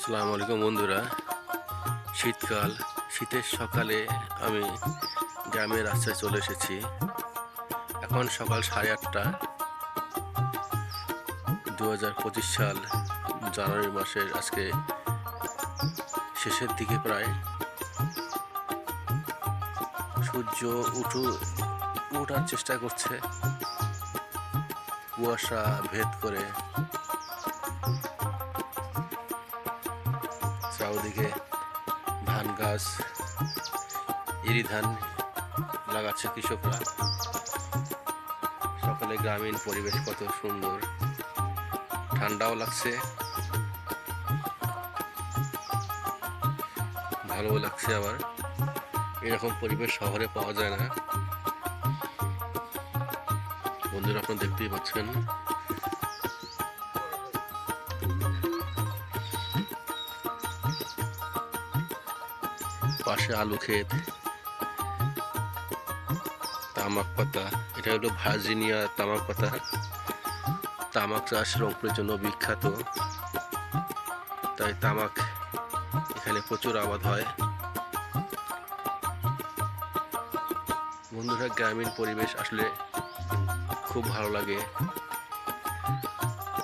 আসসালামু আলাইকুম বন্ধুরা। শীতকাল, শীতের সকালে আমি গ্রামের রাস্তায় চলে এসেছি। এখন সকাল সাড়ে আটটা। দু হাজার পঁচিশ সাল জানুয়ারি মাসের আজকে শেষের দিকে প্রায়। সূর্য উঠু, উঠার চেষ্টা করছে। কুয়াশা ভেদ করে। গাছ এরি ধান লাগাচ্ছে কৃষকরা। সকালে গ্রামীণ পরিবেশ কত সুন্দর। ঠান্ডাও লাগছে। ভালোও লাগছে আবার। এরকম পরিবেশ শহরে পাওয়া যায় না। বন্ধুরা, আপনারা দেখতেই পাচ্ছেন। পাশে আলু ক্ষেত তামাক পাতা, এটা হলো ভার্জিনিয়া তামাক পাতা। তামাক চাষ রংপুরের জন্য বিখ্যাত। তাই তামাক এখানে প্রচুর আবাদ হয়। বন্ধুরা, গ্রামীণ পরিবেশ আসলে খুব ভালো লাগে।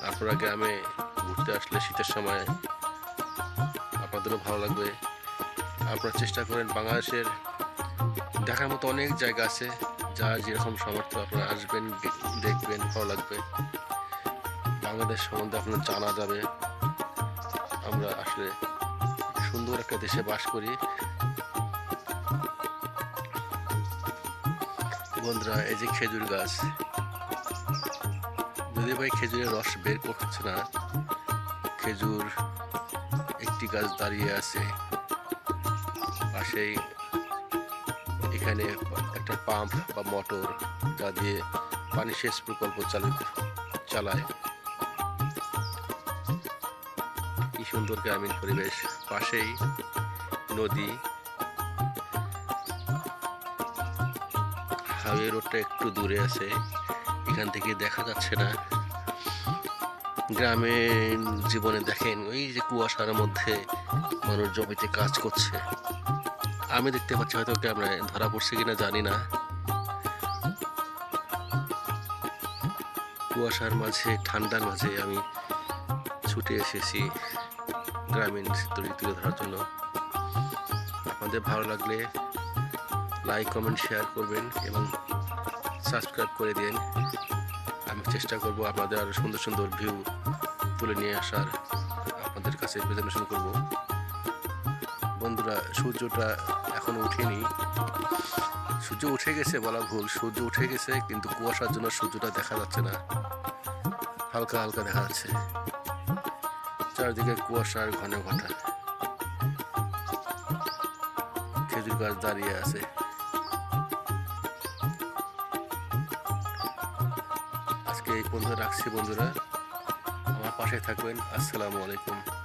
আপনারা গ্রামে ঘুরতে আসলে শীতের সময় আপনাদেরও ভালো লাগবে। আপনারা চেষ্টা করেন বাংলাদেশের দেখার মতো অনেক জায়গা আছে যা যেরকম সামর্থ্য আপনারা আসবেন দেখবেন, ভালো লাগবে। বাংলাদেশ সম্বন্ধে আপনার জানা যাবে। আমরা আসলে সুন্দর একটা দেশে বাস করি। বন্ধুরা, এই যে খেজুর গাছ। যদি ভাই খেজুরের রস বের করছে না, খেজুর একটি গাছ দাঁড়িয়ে আছে। পাশেই এখানে একটা পাম্প বা মোটর যা দিয়ে পানি সেচ প্রকল্প চালিত চালায়। কি সুন্দর গ্রামীণ পরিবেশ। পাশেই নদী। হাইওয়ে রোডটা একটু দূরে আছে। এখান থেকে দেখা যাচ্ছে না। গ্রামীণ জীবনে দেখেন, ওই যে কুয়াশার মধ্যে মানুষ জমিতে কাজ করছে। আমি দেখতে পাচ্ছি হয়তো ক্যামেরায় ধরা পড়ছে কিনা জানি না। কুয়াশার মাঝে, ঠান্ডার মাঝে আমি ছুটে এসেছি গ্রামীণ চিত্রটি তুলে ধরার জন্য। আপনাদের ভালো লাগলে লাইক কমেন্ট শেয়ার করবেন এবং সাবস্ক্রাইব করে দিন। আমি চেষ্টা করব আপনাদের আরও সুন্দর সুন্দর ভিউ তুলে নিয়ে আসার। আপনাদের কাছে প্রেজেন্টেশন করব। বন্ধুরা, সূর্যটা এখনও উঠেনি সূর্য উঠে গেছে বলা ভুল, সূর্য উঠে গেছে, কিন্তু কুয়াশার জন্য সূর্যটা দেখা যাচ্ছে না। হালকা হালকা দেখা যাচ্ছে। চারদিকে কুয়াশার ঘন ঘটা। খেজুর গাছ দাঁড়িয়ে আছে। আজকে এই পর্যন্ত রাখছি বন্ধুরা। আমার পাশে থাকবেন। আসসালামু আলাইকুম।